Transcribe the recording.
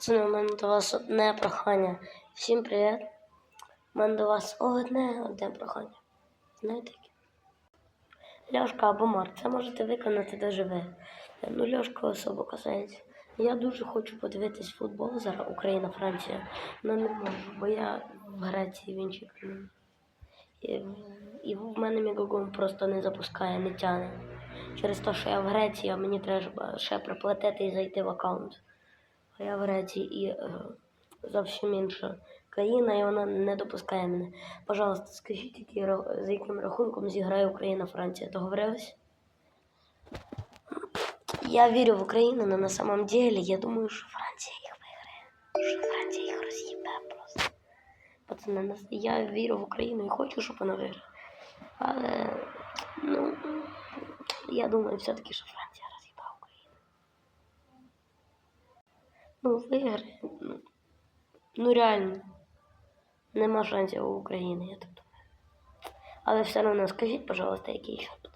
Пацани, у мене до вас одне прохання. Всім привіт. У мене до вас одне одне прохання. Знаєте? Льошка або Марк, це можете виконати даже ви. Ну, Льошка особо касається. Я дуже хочу подивитись футбол зараз Україна-Франція, але не можу, бо я в Греції в іншій країні. І, в мене Мігогон просто не запускає, не тяне. Через те, що я в Греції, а мені треба ще приплатити і зайти в аккаунт. Я в Греції і е, зовсім інша країна, і вона не допускає мене. Пожалуйста, скажіть, ра- за яким рахунком зіграє Україна-Франція. Договорились? Я вірю в Україну, але на самом деле я думаю, що Франція їх виграє. Що Франція їх роз'їбе просто. Пацани, я вірю в Україну і хочу, щоб вона виграла. Але, ну, я думаю все-таки, що Франція роз'їбе Україну. Ну, виграє. Ну, ну реально. Нема шансів у України, я так думаю. Але все одно скажіть, пожалуйста, який счет.